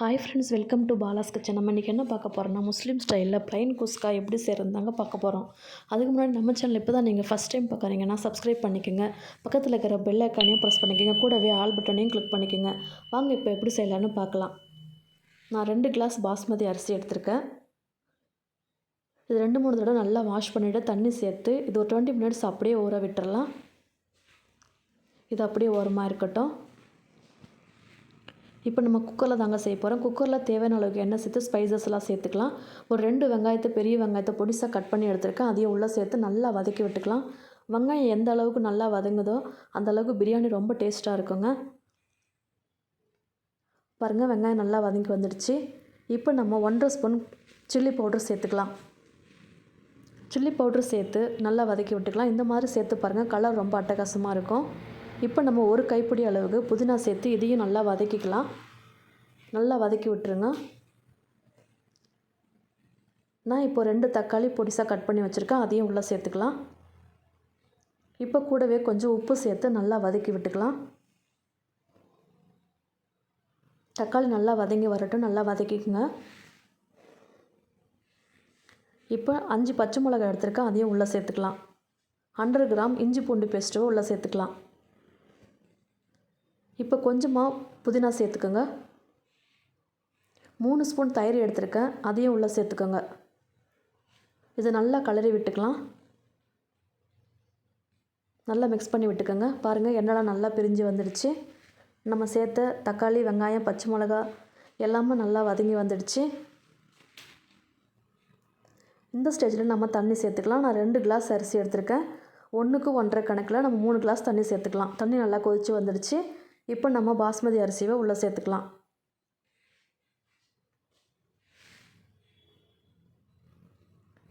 Hi friends welcome to Bala's kitchen நம்ம இன்றைக்கி என்ன பார்க்க போகிறோம்னா முஸ்லீம் ஸ்டைலில் ப்ளைன் குஸ்கா எப்படி செய்கிறதாங்க பார்க்க போகிறோம் அதுக்கு முன்னாடி நம்ம சேனல் இப்போ தான் நீங்கள் ஃபஸ்ட் டைம் பார்க்குறீங்கன்னா சப்ஸ்கிரைப் பண்ணிக்கோங்க. பக்கத்தில் இருக்கிற பெல் ஐக்கானையும் ப்ரெஸ் பண்ணிக்கோங்க. கூடவே ஆல் பட்டனையும் கிளிக் பண்ணிக்கோங்க. வாங்க இப்போ எப்படி செய்யலான்னு பார்க்கலாம். நான் ரெண்டு கிளாஸ் பாஸ்மதி அரிசி எடுத்திருக்கேன். இது ரெண்டு மூணு தடவை நல்லா வாஷ் பண்ணிவிட்டு தண்ணி சேர்த்து இது ஒரு டுவெண்ட்டி மினிட்ஸ் அப்படியே ஊற விட்டுறலாம். இது அப்படியே ஓரமாக இருக்கட்டும். இப்போ நம்ம குக்கரில் தாங்க செய்ய போகிறோம் குக்கரில் தேவையான அளவுக்கு எண்ணெய் சேர்த்து ஸ்பைசஸ்லாம் சேர்த்துக்கலாம். ஒரு ரெண்டு வெங்காயத்தை பெரிய வெங்காயத்தை பொடிசாக கட் பண்ணி எடுத்துருக்கேன். அதையும் உள்ளே சேர்த்து நல்லா வதக்கி விட்டுக்கலாம். வெங்காயம் எந்த அளவுக்கு நல்லா வதங்குதோ அந்த அளவுக்கு பிரியாணி ரொம்ப டேஸ்ட்டாக இருக்குங்க. பாருங்கள் வெங்காயம் நல்லா வதங்கி வந்துடுச்சு. இப்போ நம்ம ஒன்றரை ஸ்பூன் சில்லி பவுடர் சேர்த்துக்கலாம். சில்லி பவுட்ரு சேர்த்து நல்லா வதக்கி விட்டுக்கலாம். இந்த மாதிரி சேர்த்து பாருங்கள் கலர் ரொம்ப அட்டகாசமாக இருக்கும். இப்போ நம்ம ஒரு கைப்பிடி அளவுக்கு புதினா சேர்த்து இதையும் நல்லா வதக்கிக்கலாம். நல்லா வதக்கி விட்டுருங்க. நான் இப்போ ரெண்டு தக்காளி பொடிசாக கட் பண்ணி வச்சுருக்கேன். அதையும் உள்ளே சேர்த்துக்கலாம். இப்போ கூடவே கொஞ்சம் உப்பு சேர்த்து நல்லா வதக்கி விட்டுக்கலாம். தக்காளி நல்லா வதங்கி வரட்டும். நல்லா வதக்கிக்குங்க. இப்போ அஞ்சு பச்சை மிளகாய் எடுத்துருக்கேன். அதையும் உள்ளே சேர்த்துக்கலாம். ஹண்ட்ரட் கிராம் இஞ்சி பூண்டு பேஸ்ட்டோ உள்ளே சேர்த்துக்கலாம். இப்போ கொஞ்சமாக புதினா சேர்த்துக்கோங்க. மூணு ஸ்பூன் தயிர் எடுத்திருக்கேன். அதையும் உள்ளே சேர்த்துக்கோங்க. இதை நல்லா கலரி விட்டுக்கலாம். நல்லா மிக்ஸ் பண்ணி விட்டுக்கோங்க. பாருங்கள் எண்ணெய்லாம் நல்லா பிரிஞ்சு வந்துடுச்சு. நம்ம சேர்த்த தக்காளி வெங்காயம் பச்சை மிளகா எல்லாமே நல்லா வதங்கி வந்துடுச்சு. இந்த ஸ்டேஜில் நம்ம தண்ணி சேர்த்துக்கலாம். நான் ரெண்டு கிளாஸ் அரிசி எடுத்திருக்கேன். ஒன்றுக்கு ஒன்றரை கணக்கில் நம்ம மூணு கிளாஸ் தண்ணி சேர்த்துக்கலாம். தண்ணி நல்லா கொதித்து வந்துடுச்சு. இப்போ நம்ம பாஸ்மதி அரிசியை உள்ளே சேர்த்துக்கலாம்.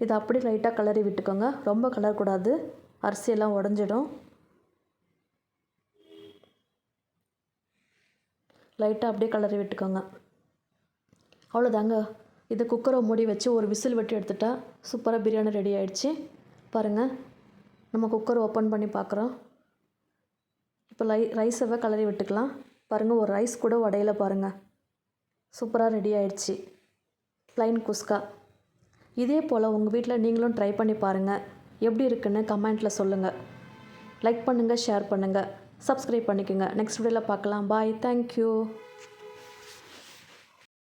இதை அப்படி லைட்டாக கலரி விட்டுக்கோங்க. ரொம்ப கலர் கூடாது அரிசியெல்லாம் உடஞ்சிடும். லைட்டாக அப்படியே கலரி விட்டுக்கோங்க. அவ்வளோதாங்க. இது குக்கரை மூடி வச்சு ஒரு விசில் வெட்டி எடுத்துட்டா சூப்பராக பிரியாணி ரெடி ஆகிடுச்சி பாருங்கள் நம்ம குக்கர் ஓப்பன் பண்ணி பார்க்குறோம் இப்போ லை ரைஸவை கலரி விட்டுக்கலாம். பாருங்கள் ஒரு ரைஸ் கூட உடையில பாருங்கள் சூப்பராக ரெடி ஆயிடுச்சு. ப்ளைன் குஸ்கா. இதே போல் உங்கள் வீட்டில் நீங்களும் ட்ரை பண்ணி பாருங்கள் எப்படி இருக்குன்னு கமெண்ட்டில் சொல்லுங்கள் லைக் பண்ணுங்கள் ஷேர் பண்ணுங்கள் சப்ஸ்கிரைப் பண்ணிக்கோங்க. நெக்ஸ்ட் வீடியோவில் பார்க்கலாம். Bye thank you